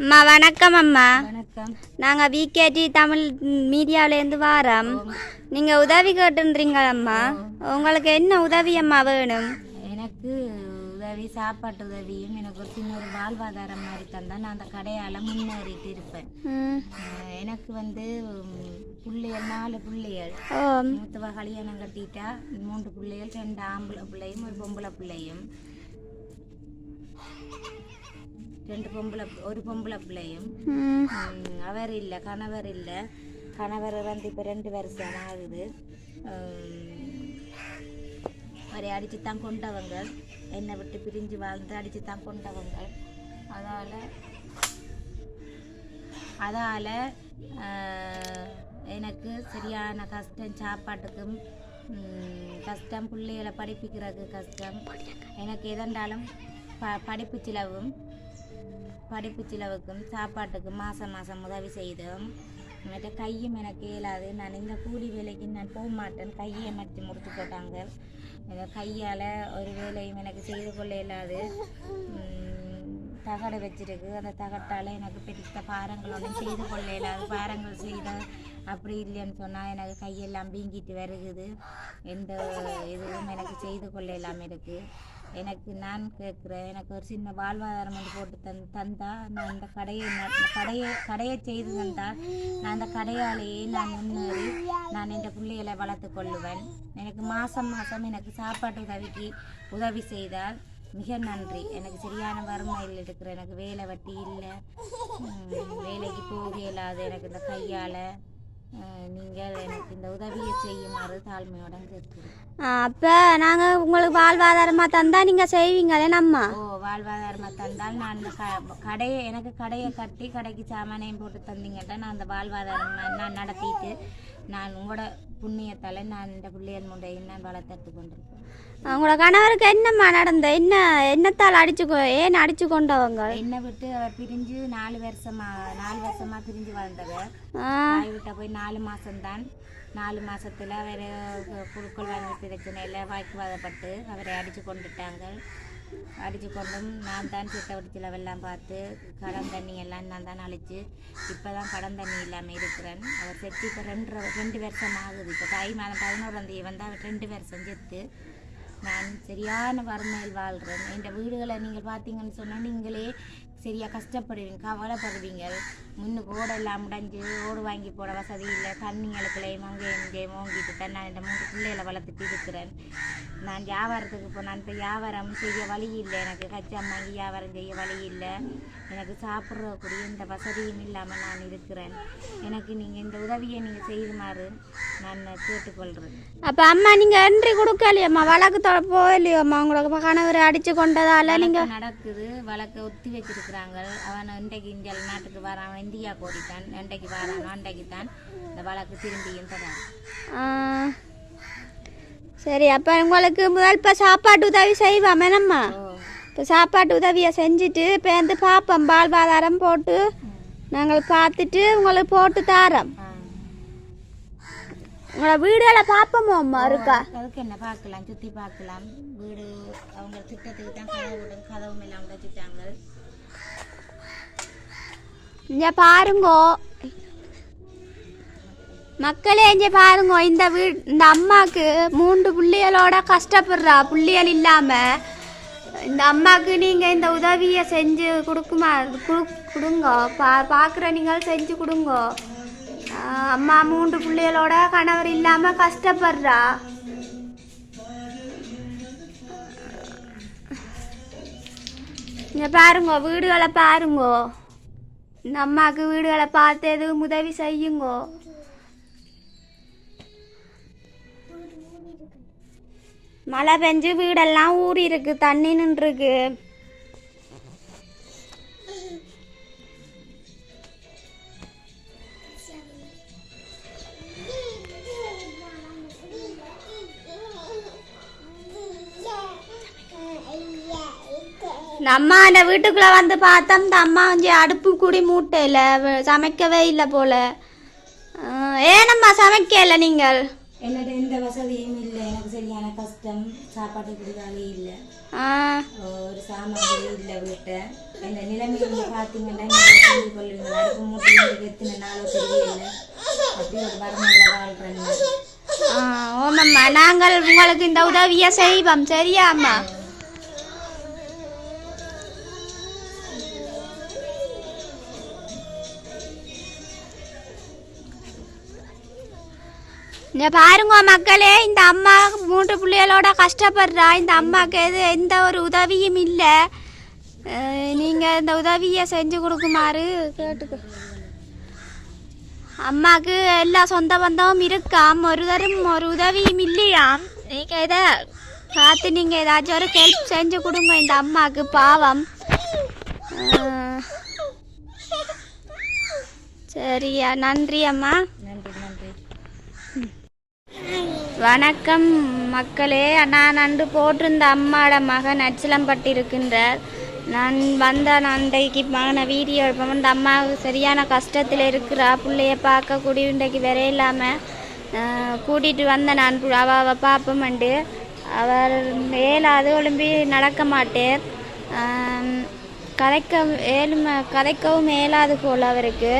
அம்மா வணக்கம் அம்மா. வணக்கம். நாங்கள் விகேடி தமிழ் மீடியாவிலேருந்து வாரோம். நீங்கள் உதவி கேட்டுன்றீங்களம்மா உங்களுக்கு என்ன உதவி அம்மா வேணும்? எனக்கு உதவி சாப்பாட்டு உதவியும் எனக்கு ஒரு சின்ன ஒரு வாழ்வாதாரம் மாதிரி தந்தா நான் அந்த கடையால் முன்னேறிட்டு இருப்பேன். எனக்கு வந்து புள்ளைகள் நாலு பிள்ளைகள். மூத்தவ கல்யாணம் கட்டிட்டா மூன்று பிள்ளைகள் ரெண்டு ஆம்பளை பிள்ளையும் ஒரு பொம்பளை பிள்ளையும். ரெண்டு பொம்பளை ஒரு பொம்பளை பிள்ளையும். அவர் இல்லை கணவர் இல்லை. கணவர் வந்து இப்போ ரெண்டு வருஷம் ஆகுது. அவரை அடித்து தான் கொண்டவங்க. என்னை விட்டு பிரிஞ்சு வாழ்ந்து அடித்து தான் கொண்டவங்க. அதால் அதால் எனக்கு சரியான கஷ்டம் சாப்பாட்டுக்கும் கஷ்டம் பிள்ளைகளை படிப்பிக்கிறதுக்கு கஷ்டம். எனக்கு எதென்றாலும் ப படிப்பு செலவும் படிப்பு செலவுக்கும் சாப்பாட்டுக்கும் மாதம் மாதம் உதவி செய்தோம். மற்ற கையும் எனக்கு இயலாது. நான் இந்த கூலி வேலைக்கு நான் போக மாட்டேன் கையை மடித்து முடிச்சு போட்டாங்க. கையால் ஒரு வேலையும் எனக்கு செய்து கொள்ள இயலாது. உம், தகடு வச்சிருக்கு. அந்த தகட்டால் எனக்கு பெருத்த பாரங்கள் ஒன்றும் செய்து கொள்ள இயலாது. பாரங்கள் செய்த அப்படி இல்லைன்னு சொன்னால் எனக்கு கையெல்லாம் வீங்கிட்டு வருகுது. எந்த இதுவும் எனக்கு செய்து கொள்ள இல்லாமல் இருக்குது எனக்கு நான் கேட்குறேன். எனக்கு ஒரு சின்ன வாழ்வாதாரம் வந்து போட்டு தந் தந்தா நான் அந்த கடையை கடையை கடையை செய்து தந்தால் நான் அந்த கடையாலேயே நான் முன்னேறி நான் என் பிள்ளைகளை வளர்த்து கொள்ளுவேன். எனக்கு மாதம் மாதம் எனக்கு சாப்பாட்டு உதவிக்கு உதவி செய்தால் மிக நன்றி. எனக்கு சரியான வறுமையில் இருக்கிற எனக்கு வேலை வட்டி இல்லை. வேலைக்கு போக இல்லாத எனக்கு இந்த கையால் நீங்கள் எனக்கு இந்த உதவியை செய்யுமாறு தாழ்மையோட கேட்கிறேன். அப்போ நாங்கள் உங்களுக்கு வாழ்வாதாரமாக தந்தால் நீங்கள் செய்வீங்களே நம்மா? ஓ வாழ்வாதாரமாக தந்தால் நான் இந்த க கடையை எனக்கு கடையை கட்டி கடைக்கு சாமானையும் போட்டு தந்தீங்கன்னா நான் அந்த வாழ்வாதாரம் நான் நடத்திட்டு நான் உங்களோட புண்ணியத்தால் நான் இந்த பிள்ளையன் முண்டையும் நான் வளர்த்தட்டு கொண்டிருக்கேன் உங்களோட கணவருக்கு என்னம்மா நடந்த? என்ன என்னத்தால் அடிச்சு ஏன் அடிச்சு கொண்டவங்க? என்னை விட்டு அவர் பிரிஞ்சு நாலு வருஷமா நாலு வருஷமா பிரிஞ்சு வாழ்ந்தவர். ஆ. தாய் விட்ட போய் நாலு மாதம்தான் நாலு மாசத்துல அவர் குழுக்கள் வாங்கி பிரச்சனையில் வாக்குவாதப்பட்டு அவரை அடித்து கொண்டுட்டாங்க. அடித்து கொண்டும் நான் தான் சித்த செலவெல்லாம் பார்த்து கடன் தண்ணி எல்லாம் நான் தான் அழிச்சு இப்போ தான் கடன் தண்ணி இல்லாமல் இருக்கிறேன். அவர் செத்து இப்போ ரெண்டு ரெண்டு வருஷம் ஆகுது. இப்போ தாய் மாதம் பதினோராம் தேதி வந்து அவர் ரெண்டு வருஷம் செத்து. நான் சரியான வறுமையில் வாழ்கிறேன் இந்த வீடுகளை நீங்கள் பார்த்தீங்கன்னு சொன்னால் நீங்களே சரியாக கஷ்டப்படுவீங்க கவலைப்படுவீங்க. முன்னுக்கு ஓட எல்லாம் முடைஞ்சு ஓடு வாங்கி போட வசதி இல்லை. தண்ணி இழுக்கலையும் அங்கே இங்கேயும் ஓங்கிட்டு தான் நான் இந்த மூன்று பிள்ளைகளை வளர்த்துட்டு இருக்கிறேன். நான் வியாபாரத்துக்கு போனேன். இப்போ வியாபாரம் செய்ய வழி இல்லை. எனக்கு கச்சா வாங்கி வியாபாரம் செய்ய வழி இல்லை. எனக்கு சாப்பிட்றக்கூடிய இந்த வசதியும் இல்லாமல் நான் இருக்கிறேன். எனக்கு நீங்கள் இந்த உதவியை நீங்கள் செய்யுமாறு நான் கேட்டுக்கொள்கிறேன் அப்போ அம்மா நீங்கள் என்ட்ரி கொடுக்கலையம்மா வழக்கு போகலையோம்மா? உங்களுக்கு கணவர் அடிச்சு கொண்டதால நீங்கள் நடக்குது. வழக்கை ஒத்தி வச்சிருக்கிறாங்க. அவன் இன்றைக்கு இந்தியா நாட்டுக்கு வரான். இந்தியா கோடித்தான் இன்றைக்கு வரான் அன்றைக்கு தான் இந்த வழக்கு திரும்பியும் ஆ, சரி அப்போ உங்களுக்கு முதல் இப்போ சாப்பாட்டு உதவி செய்வோம் என்னம்மா இப்போ சாப்பாட்டு உதவியை செஞ்சுட்டு இப்போ வந்து பார்ப்போம் வாழ்வாதாரம் போட்டு நாங்கள் பார்த்துட்டு உங்களுக்கு போட்டு தாரோம். ஆ. உங்களோட வீடுகளை பார்ப்போமோ அம்மா இருக்கா? அதுக்கு என்ன பார்க்கலாம் சுற்றி பார்க்கலாம். வீடு அவங்க திட்டத்துக்கு தான் கதவு கதவும் எல்லாம் வச்சுட்டாங்க இங்கே பாருங்கோ. மக்களே இங்கே பாருங்கோ. இந்த வீ இந்த அம்மாவுக்கு மூன்று புள்ளிகளோட கஷ்டப்படுறா. புள்ளிகள் இல்லாமல் இந்த அம்மாவுக்கு நீங்கள் இந்த உதவியை செஞ்சு கொடுக்குமா குடு கொடுங்கோ. பா பார்க்குற நீங்கள் செஞ்சு கொடுங்கோ. அம்மா மூன்று பிள்ளைகளோட கணவர் இல்லாமல் கஷ்டப்படுறா. இங்கே பாருங்கோ வீடுகளை பாருங்கோ. இந்த அம்மாவுக்கு வீடுகளை பார்த்து எதுவும் உதவி செய்யுங்கோ மழை பெஞ்சு வீடெல்லாம் ஊறி இருக்கு தண்ணி நின்றுருக்கு இந்த அம்மா அந்த வீட்டுக்குள்ள வந்து பார்த்தா இந்த அம்மா வந்து அடுப்பு கூடி மூட்டையில் சமைக்கவே இல்லை போல. ஏனம்மா சமைக்கல நீங்கள்? என்னோட எந்த வசதியும் இல்லை. எனக்கு சரியான கஷ்டம். சாப்பாட்டு குடிதாலே இல்லை. ஆ. ஒரு சாமான் இல்லை வீட்டை. இந்த நிலைமையை நீங்க பார்த்தீங்கன்னா நீங்கள் புரிந்து கொள்ளுங்கள். அடுப்பு மூட்டை உங்களுக்கு எத்தனை நாளோ தெரியல அப்படி ஒரு வறுமையில் வாழ்கிறேன் ஆ, ஓமம்மா நாங்கள் உங்களுக்கு இந்த உதவியை செய்வோம். சரியாம்மா இங்க பாருங்க மக்களே இந்த அம்மா மூன்று பிள்ளைகளோட கஷ்டப்படுறா. இந்த அம்மாவுக்கு எது எந்த ஒரு உதவியும் இல்லை. நீங்கள் இந்த உதவியை செஞ்சு கொடுக்குமாறு கேட்டுக்க. அம்மாவுக்கு எல்லா சொந்த பந்தமும் இருக்காம். ஒரு தரம் ஒரு உதவியும் இல்லையாம். நீங்கள் இதை பார்த்து நீங்கள் ஏதாச்சும் ஒரு ஹெல்ப் செஞ்சு கொடுங்க இந்த அம்மாவுக்கு பாவம். சரியா நன்றி அம்மா நன்றி நன்றி வணக்கம் மக்களே. நான் அன்று போட்டிருந்த அம்மாவோட மகன் அச்சலம்பட்டு இருக்கின்றார் நான் வந்த அன்றைக்கு மகனை வீடியோ எடுப்போம். அந்த அம்மா சரியான கஷ்டத்தில் இருக்கிறா பிள்ளைய பார்க்கக்கூடிய இன்றைக்கு வேற இல்லாமல் கூட்டிகிட்டு வந்த நான் அவள் அவ அவ பார்ப்போம்ண்டு அவர் ஏழாவது ஒழும்பி நடக்க மாட்டேர். கதைக்க ஏழும கதைக்கவும் மேலாது போல் அவருக்கு.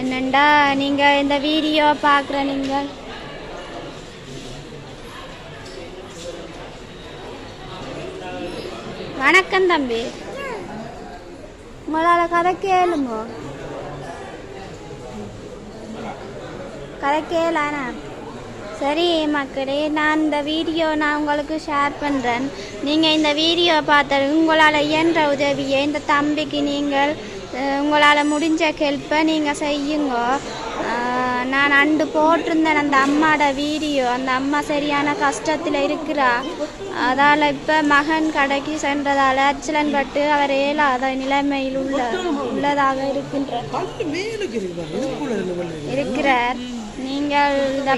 என்னண்டா நீங்கள் இந்த வீடியோ பார்க்குற நீங்கள்? வணக்கம் தம்பி. உங்களால் கதை கேளுமோ கதை கேளானா? சரி மக்களே நான் இந்த வீடியோ நான் உங்களுக்கு ஷேர் பண்ணுறேன் நீங்கள் இந்த வீடியோ பார்த்த உங்களால் இயன்ற உதவியை இந்த தம்பிக்கு நீங்கள் உங்களால் முடிஞ்ச ஹெல்ப்பை நீங்கள் செய்யுங்க. நான் அண்டு போட்டிருந்தேன் அந்த அம்மாவோட வீடியோ. அந்த அம்மா சரியான கஷ்டத்தில் இருக்கிறா. அதால் இப்போ மகன் கடைக்கு சென்றதால் அச்சலன் பட்டு அவர் ஏலாத நிலைமையில் உள்ள உள்ளதாக இருக்கின்றார். இருக்கிறார். நீங்கள் இந்த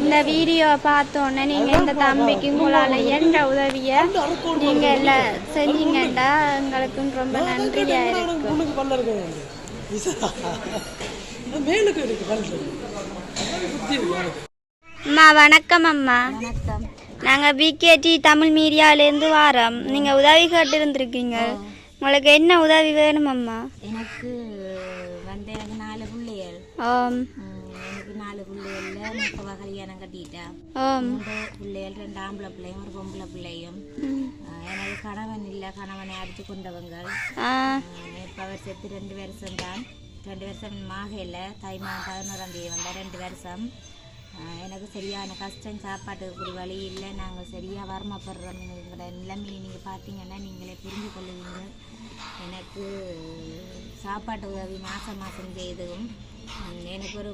இந்த வீடியோ பார்த்தோன்னே நீங்கள் இந்த தம்பிக்கு உங்களால் என்ற உதவியை நீங்கள் எல்லாம் செஞ்சீங்கண்டா. எங்களுக்கும் ரொம்ப நன்றியாக இருக்கும் மேலுக்கு இருக்கு. அம்மா வணக்கம் அம்மா. வணக்கம் நாங்கள் பிகேடி தமிழ் மீடியாலேருந்து வாரோம். நீங்கள் உதவி கேட்டு இருந்திருக்கீங்க உங்களுக்கு என்ன உதவி வேணும் அம்மா? எனக்கு வந்து எனக்கு நாலு பிள்ளைகள். ஆம். எனக்கு நாலு பிள்ளைகள்ல முப்பது கல்யாணம் கட்டிட்டேன் ஆம். பிள்ளைகள் ரெண்டு ஆம்பளை பிள்ளையும் ஒரு பொம்பளை பிள்ளையும். எனக்கு கணவன் இல்லை கணவனை அடித்து கொண்டவங்க இப்போ அவர் செத்து ரெண்டு வருஷம் தான் ரெண்டு வருஷம் மாகையில் தை மாதம் பதினோராம் தேதி வந்தால் ரெண்டு வருஷம். எனக்கு சரியான கஷ்டம் சாப்பாட்டுக்கு கூடிய வழி இல்லை. நாங்கள் சரியாக வரமப்படுறோம் எங்களோட நிலைமையை நீங்கள் பார்த்தீங்கன்னா நீங்களே புரிந்து கொள்ளுவீங்க. எனக்கு சாப்பாட்டு உதவி மாதம் மாதம் செய்ததும் எனக்கு ஒரு